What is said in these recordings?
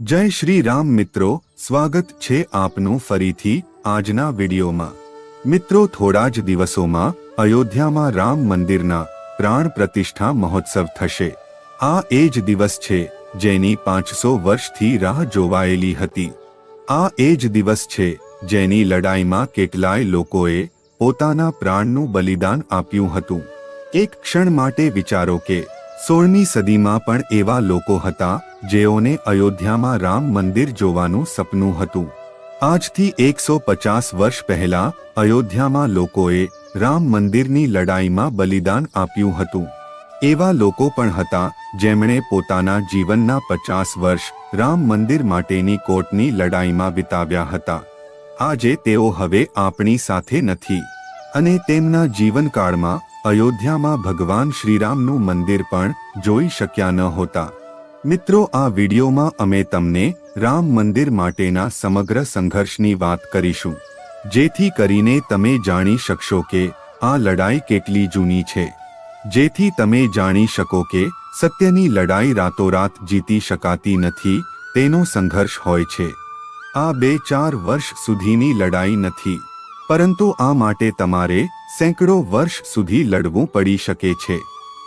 જય શ્રી રામ મિત્રો, સ્વાગત છે આપનું ફરીથી આજના વિડીયોમાં. મિત્રો, થોડા જ દિવસોમાં અયોધ્યામાં રામ મંદિરના પ્રાણ પ્રતિષ્ઠા મહોત્સવ થશે. આ એ જ દિવસ છે જેની પાંચસો વર્ષથી રાહ જોવાયેલી હતી. આ એ જ દિવસ છે જેની લડાઈમાં કેટલાય લોકોએ પોતાના પ્રાણનું બલિદાન આપ્યું હતું. એક ક્ષણ માટે વિચારો કે, સોળમી સદીમાં પણ એવા લોકો હતા જેઓને અયોધ્યામાં રામ મંદિર જોવાનું સપનું હતું. આજથી એકસો પચાસ વર્ષ પહેલા અયોધ્યામાં લોકોએ રામ મંદિરની લડાઈમાં બલિદાન આપ્યું હતું. એવા લોકો પણ હતા જેમણે પોતાના જીવનના પચાસ વર્ષ રામ મંદિર માટેની કોર્ટની લડાઈમાં વિતાવ્યા હતા. આજે તેઓ હવે આપણી સાથે નથી. અને તેમના જીવનકાળમાં અયોધ્યામાં ભગવાન શ્રીરામનું મંદિર પણ જોઈ શક્યા ન હોતા. મિત્રો, આ વિડીયોમાં અમે તમને રામ મંદિર માટેના સમગ્ર સંઘર્ષની વાત કરીશું, જેથી કરીને તમે જાણી શકશો કે આ લડાઈ કેટલી જૂની છે. જેથી તમે જાણી શકો કે સત્યની લડાઈ રાતોરાત જીતી શકાતી નથી, તેનો સંઘર્ષ હોય છે. આ બે ચાર વર્ષ સુધીની લડાઈ નથી, પરંતુ આ માટે તમારે સેંકડો વર્ષ સુધી લડવું પડી શકે છે.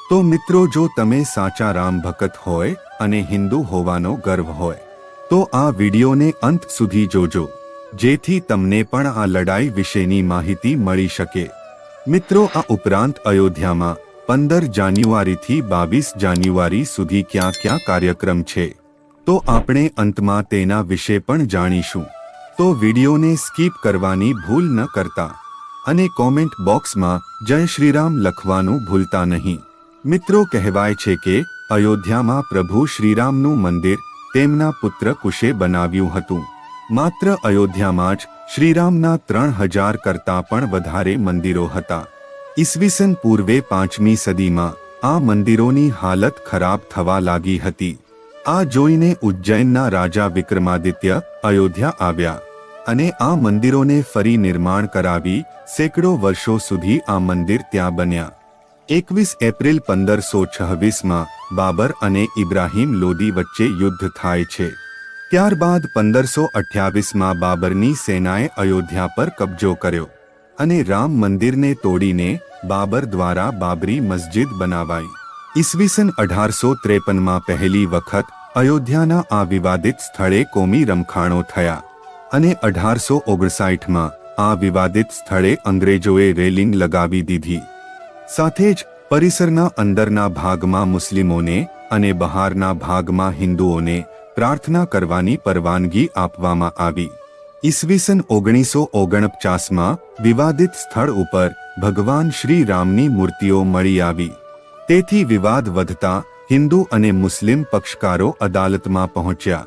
તો મિત્રો, જો તમે સાચા રામ ભક્ત હોય અને હિન્દુ હોવાનો ગર્વ હોય, તો આ વિડીયોને અંત સુધી જોજો, જેથી તમને પણ આ લડાઈ વિશેની માહિતી મળી શકે. મિત્રો, આ ઉપરાંત અયોધ્યામાં પંદર જાન્યુઆરીથી બાવીસ જાન્યુઆરી સુધી ક્યાં ક્યાં કાર્યક્રમ છે, તો આપણે અંતમાં તેના વિશે પણ જાણીશું. તો વિડીયોને સ્કીપ કરવાની ભૂલ ન કરતા અને કોમેન્ટ બોક્સમાં જય શ્રીરામ લખવાનું ભૂલતા નહીં. મિત્રો કહેવાય છે કે અયોધ્યામાં પ્રભુ શ્રીરામનું મંદિર તેમના પુત્ર કુશે બનાવ્યું હતું. માત્ર અયોધ્યામાં જ શ્રીરામના ત્રણ હજાર કરતાં પણ વધારે મંદિરો હતા. ઈસવીસન પૂર્વે પાંચમી સદીમાં આ મંદિરોની હાલત ખરાબ થવા લાગી હતી. આ જોઈને ઉજ્જૈનના રાજા વિક્રમાદિત્ય અયોધ્યા આવ્યા અને આ મંદિરોને ફરી નિર્માણ કરાવી સેંકડો વર્ષો સુધી આ મંદિર ત્યાં બન્યા. એકવીસ એપ્રિલ પંદરસો છવ્વીસમાં બાબર અને ઇબ્રાહિમ લોદી વચ્ચે યુદ્ધ થાય છે. ત્યારબાદ પંદરસો અઠ્યાવીસમાં બાબરની સેનાએ અયોધ્યા પર કબજો કર્યો અને રામ મંદિરને તોડીને બાબર દ્વારા બાબરી મસ્જિદ બનાવાઈ. ઈસવીસન અઢારસો ત્રેપનમાં પહેલી વખત અયોધ્યાના આ વિવાદિત સ્થળે કોમી રમખાણો થયા અને અઢારસો ઓગણસાઠમાં આ વિવાદિત સ્થળે અંગ્રેજોએ રેલિંગ લગાવી દીધી. સાથે જ પરિસરના અંદરના ભાગમાં મુસ્લિમોને અને બહારના ભાગમાં હિન્દુઓને પ્રાર્થના કરવાની પરવાનગી આપવામાં આવી. ઈસવીસન ઓગણીસો ઓગણપચાસમાં વિવાદિત સ્થળ ઉપર ભગવાન શ્રી રામની મૂર્તિઓ મળી આવી. તેથી વિવાદ વધતા હિન્દુ અને મુસ્લિમ પક્ષકારો અદાલતમાં પહોંચ્યા.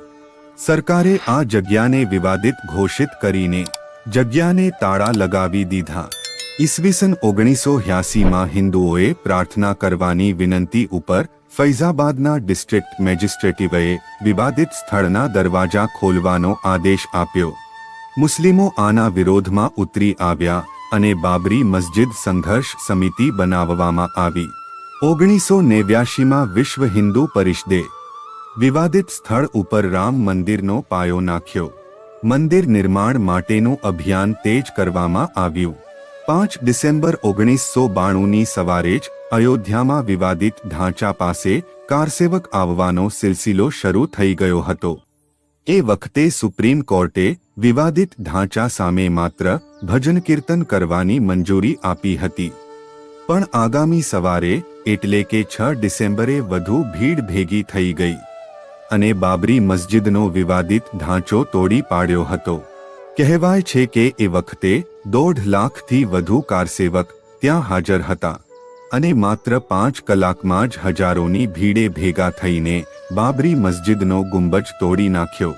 સરકારે આ જગ્યાને વિવાદિત ઘોષિત કરીને જગ્યાને તાળા લગાવી દીધા. ઈસવીસન ઓગણીસો હ્યાસીમાં હિન્દુઓએ પ્રાર્થના કરવાની વિનંતી ઉપર ફૈઝાબાદના ડિસ્ટ્રિક્ટ મેજિસ્ટ્રેટિવએ વિવાદિત સ્થળના દરવાજા ખોલવાનો આદેશ આપ્યો. મુસ્લિમો આના વિરોધમાં ઉતરી આવ્યા અને બાબરી મસ્જિદ સંઘર્ષ સમિતિ બનાવવામાં આવી. ઓગણીસો નેવ્યાશીમાં વિશ્વ હિન્દુ પરિષદે વિવાદિત સ્થળ ઉપર રામ મંદિરનો પાયો નાખ્યો. મંદિર નિર્માણ માટેનું અભિયાન તેજ કરવામાં આવ્યું. પાંચ ડિસેમ્બર ઓગણીસો બાણુંની સવારે જ અયોધ્યામાં વિવાદિત ઢાંચા પાસે કારસેવક આવવાનો સિલસિલો શરૂ થઈ ગયો હતો. એ વખતે સુપ્રીમ કોર્ટે વિવાદિત ઢાંચા સામે માત્ર ભજન કીર્તન કરવાની મંજૂરી આપી હતી. પણ આગામી સવારે એટલે કે છ ડિસેમ્બરે વધુ ભીડ ભેગી થઈ ગઈ અને બાબરી મસ્જિદનો વિવાદિત ઢાંચો તોડી પાડ્યો હતો. કહેવાય છે કે એ વખતે દોઢ લાખથી વધુ કારસેવક ત્યાં હાજર હતા અને માત્ર પાંચ કલાકમાં જ હજારોની ભીડે ભેગા થઈને બાબરી મસ્જિદનો ગુંબજ તોડી નાખ્યો.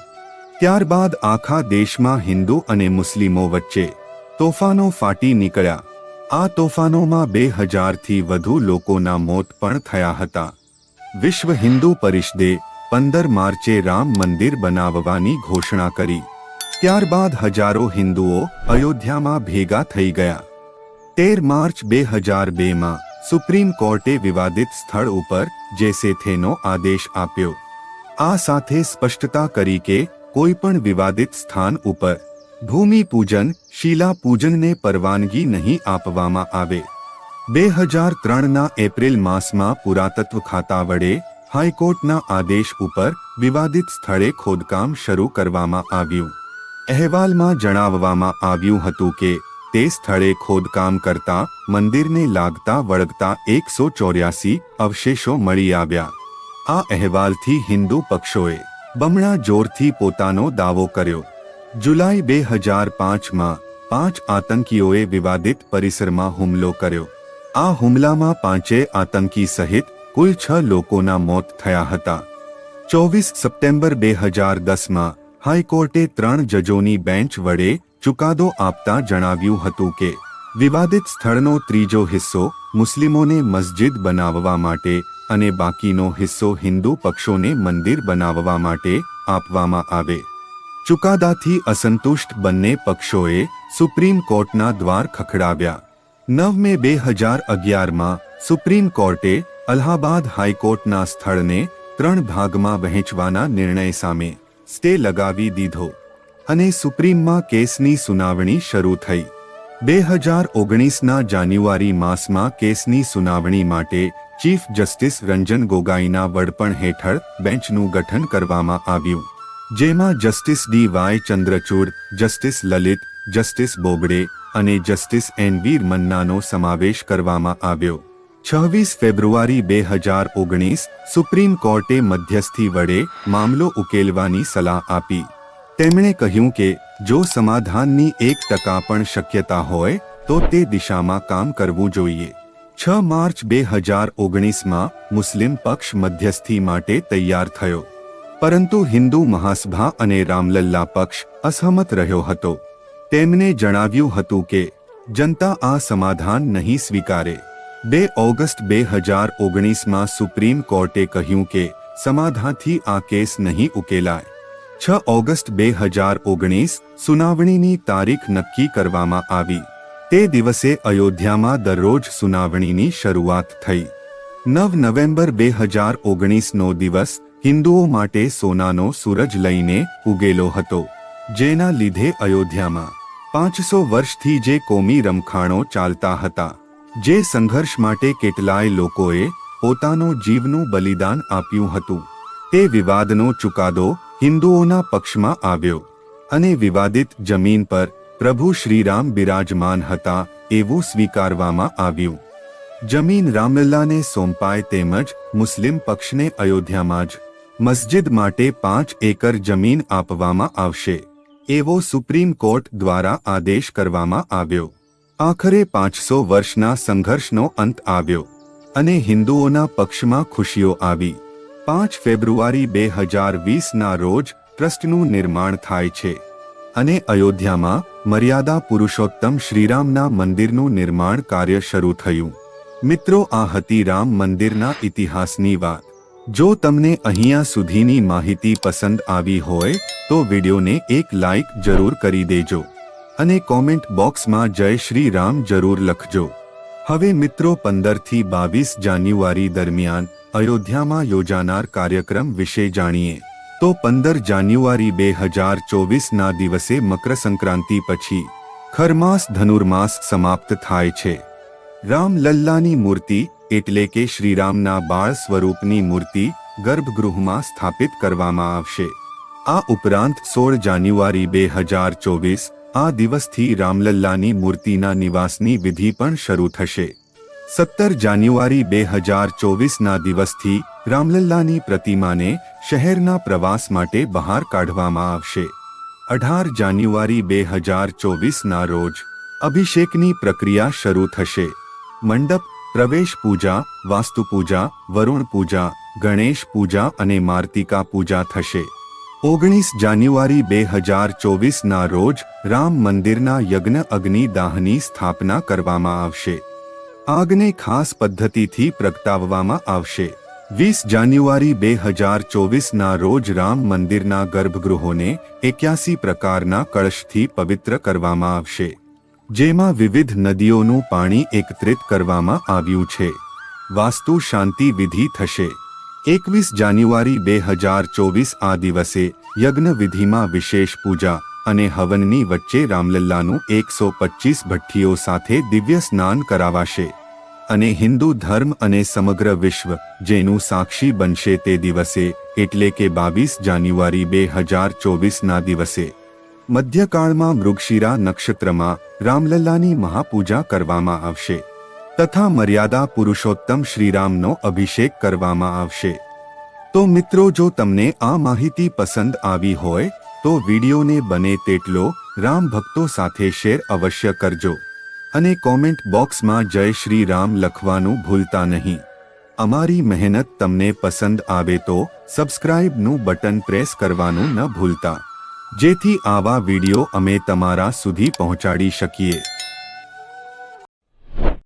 ત્યારબાદ આખા દેશમાં હિન્દુ અને મુસ્લિમો વચ્ચે તોફાનો ફાટી નીકળ્યા. આ તોફાનોમાં બે હજારથી વધુ લોકોના મોત પણ થયા હતા. વિશ્વ હિન્દુ પરિષદે પંદર માર્ચે રામ મંદિર બનાવવાની ઘોષણા કરી. ત્યારબાદ હજારો હિન્દુઓ અયોધ્યામાં ભેગા થઈ ગયા. તેર માર્ચ બે હજાર બેમાં સુપ્રીમ કોર્ટે વિવાદિત સ્થળ ઉપર જેસેથેનો આદેશ આપ્યો. આ સાથે સ્પષ્ટતા કરી કે કોઈ વિવાદિત સ્થાન ઉપર ભૂમિ પૂજન, શિલા પૂજનને પરવાનગી નહીં આપવામાં આવે. બે હજાર ત્રણના એપ્રિલ માસમાં પુરાતત્વ ખાતા વડે હાઈકોર્ટના આદેશ ઉપર વિવાદિત સ્થળે ખોદકામ શરૂ કરવામાં આવ્યું. અહેવાલમાં જણાવવામાં આવ્યું હતું કે, તે સ્થળે ખોદકામ કરતા, મંદિરને લાગતા વળગતા એકસો ચોર્યાસી અવશેષો મળી આવ્યા. આ અહેવાલથી હિન્દુ પક્ષોએ બમણા જોરથી પોતાનો દાવો કર્યો. જુલાઈ બે હજાર પાંચમાં પાંચ આતંકીઓએ વિવાદિત પરિસરમાં હુમલો કર્યો. આ હુમલામાં પાંચે આતંકી સહિત કુલ છ લોકોના મોત થયા હતા. ચોવીસ સપ્ટેમ્બર બે હજાર દસમાં હાઈકોર્ટે ત્રણ જજોની બેન્ચ વડે ચુકાદો આપતા જણાવ્યું હતું કે, વિવાદિત સ્થળનો ત્રીજો હિસ્સો મુસ્લિમોને મસ્જિદ બનાવવા માટે અને બાકીનો હિસ્સો હિન્દુ પક્ષોને મંદિર બનાવવા માટે આપવામાં આવે. ચુકાદાથી અસંતુષ્ટ બંને પક્ષોએ સુપ્રીમ કોર્ટના દ્વાર ખખડાવ્યા. નવ મે બે હજાર અગિયારમાં સુપ્રીમ કોર્ટે અલ્હાબાદ હાઈકોર્ટના સ્થળને ત્રણ ભાગમાં વહેંચવાના નિર્ણય સામે સ્ટે લગાવી દીધો. અને સુપ્રીમમાં કેસની સુનાવણી શરૂ થઈ. બે હજાર ઓગણીસના જાન્યુઆરી માસમાં કેસની સુનાવણી માટે ચીફ જસ્ટિસ રંજન ગોગાઈના વડપણ હેઠળ બેન્ચનું ગઠન કરવામાં આવ્યું. જેમાં justice D Y Chandrachud, justice Lalit, justice Bobde અને જસ્ટિસ એન વીર મન્નાનો સમાવેશ કરવામાં આવ્યો. છવ્વીસ ફેબ્રુઆરી બે હજાર ઓગણીસ સુપ્રીમ કોર્ટે મધ્યસ્થી વડે મામલો ઉકેલવાની સલાહ આપી. તેમણે કહ્યું કે, જો સમાધાનની એક ટકા પણ શક્યતા હોય, તો તે દિશામાં કામ કરવું જોઈએ. છ માર્ચ બે હજાર ઓગણીસમાં મુસ્લિમ પક્ષ મધ્યસ્થી માટે તૈયાર થયો. પરંતુ હિન્દુ મહાસભા અને રામલલ્લા પક્ષ અસહમત રહ્યો હતો. તેમણે જણાવ્યું હતું કે, જનતા આ સમાધાન નહીં સ્વીકારે. બે ઓગસ્ટ બે હજાર ઓગણીસમાં સુપ્રીમ કોર્ટે કહ્યું કે સમાધાનથી આ કેસ નહીં ઉકેલાય. છ ઓગસ્ટ બે હજાર ઓગણીસ સુનાવણીની તારીખ નક્કી કરવામાં આવી. તે દિવસે અયોધ્યામાં દરરોજ સુનાવણીની શરૂઆત થઈ. નવ નવેમ્બર બે હજાર ઓગણીસનો દિવસ હિન્દુઓ માટે સોનાનો સૂરજ લઈને ઉગેલો હતો, જેના લીધે અયોધ્યામાં પાંચસો વર્ષથી જે કોમી રમખાણો ચાલતા હતા. જે સંઘર્ષ માટે કેટલાય લોકોએ પોતાનો જીવનું બલિદાન આપ્યું હતું. તે વિવાદનો ચુકાદો હિન્દુઓના પક્ષમાં આવ્યો અને વિવાદિત જમીન પર પ્રભુ શ્રીરામ બિરાજમાન હતા એવું સ્વીકારવામાં આવ્યું. જમીન રામલલ્લાને સોંપાય તેમજ મુસ્લિમ પક્ષને અયોધ્યામાં જ મસ્જિદ માટે પાંચ એકર જમીન આપવામાં આવશે, એવો સુપ્રીમ કોર્ટ દ્વારા આદેશ કરવામાં આવ્યો. આખરે પાંચસો વર્ષના સંઘર્ષનો અંત આવ્યો અને હિન્દુઓના પક્ષમાં ખુશીઓ આવી. પાંચ ફેબ્રુઆરી બે હજાર વીસના રોજ ટ્રસ્ટનું નિર્માણ થાય છે અને અયોધ્યામાં મર્યાદા પુરુષોત્તમ શ્રીરામના મંદિરનું નિર્માણ કાર્ય શરૂ થયું. મિત્રો, આ હતી રામ મંદિરના ઇતિહાસની વાત. જો તમને અહીંયા સુધીની માહિતી પસંદ આવી હોય, તો વિડીયોને એક લાઈક જરૂર કરી દેજો. અને કોમેન્ટ બોક્સમાં જય શ્રી રામ જરૂર લખજો. હવે મિત્રો પંદરથી બાવીસ જાન્યુઆરી દરમિયાન અયોધ્યામાં યોજાનાર કાર્યક્રમ વિશે જાણીએ. તો પંદર જાન્યુઆરી બે હજાર ચોવીસના દિવસે મકર સંક્રાંતિ પછી ખરમાસ ધનુર્માસ સમાપ્ત થાય છે. રામલલ્લાની મૂર્તિ એટલે કે શ્રીરામના બાળ સ્વરૂપની મૂર્તિ ગર્ભગૃહમાં સ્થાપિત કરવામાં આવશે. આ ઉપરાંત સોળ જાન્યુઆરી બે હજાર ચોવીસ આ દિવસથી રામલલ્લાની મૂર્તિના નિવાસની વિધિ પણ શરૂ થશે. સત્તર જાન્યુઆરી બે હજાર ચોવીસના દિવસથી રામલલ્લાની પ્રતિમાને શહેરના પ્રવાસ માટે બહાર કાઢવામાં આવશે. અઢાર જાન્યુઆરી બે હજાર ચોવીસના રોજ અભિષેકની પ્રક્રિયા શરૂ થશે. મંડપ, પ્રવેશ પૂજા વાસ્તુ પૂજા વરુણ પૂજા, ગણેશ પૂજા અને માર્તિકા પૂજા થશે. ઓગણીસ જાન્યુઆરી બે હજાર ચોવીસના રોજ રામ મંદિરના યજ્ઞ અગ્નિ દાહની સ્થાપના કરવામાં આવશે. આગને ખાસ પદ્ધતિથી પ્રગટાવવામાં આવશે. વીસ જાન્યુઆરી બે હજાર ચોવીસના રોજ રામ મંદિરના ગર્ભગૃહોને એક્યાસી પ્રકારના કળશથી પવિત્ર કરવામાં આવશે. જેમાં વિવિધ નદીઓનું પાણી એકત્રિત કરવામાં આવ્યું છે. વાસ્તુ શાંતિ વિધિ થશે. એકવીસ જાન્યુઆરી બે હજાર ચોવીસ આ દિવસે યજ્ઞ વિધિમાં વિશેષ પૂજા અને હવનની વચ્ચે રામલલ્લાનું એકસો પચીસ ભઠ્ઠીઓ સાથે દિવ્ય સ્નાન કરાવાશે. અને હિન્દુ ધર્મ અને સમગ્ર વિશ્વ જેનું સાક્ષી બનશે તે દિવસે, એટલે કે બાવીસ જાન્યુઆરી બે હજાર ચોવીસના દિવસે. મધ્યકાળમાં મૃગશિરા નક્ષત્રમાં રામલલ્લાની મહાપૂજા કરવામાં આવશે. તથા મર્યાદા પુરુષોત્તમ શ્રીરામનો અભિષેક કરવામાં આવશે. તો મિત્રો, જો તમને આ માહિતી પસંદ આવી હોય, તો વિડીયોને બને તેટલો રામ ભક્તો સાથે શેર અવશ્ય કરજો. અને કોમેન્ટ બોક્સમાં જય શ્રી રામ લખવાનું ભૂલતા નહીં. અમારી મહેનત તમને પસંદ આવે તો સબસ્ક્રાઇબનું બટન પ્રેસ કરવાનું ન ભૂલતા. જેથી આવા વીડિયો અમે તમારા સુધી પહોંચાડી શકીએ.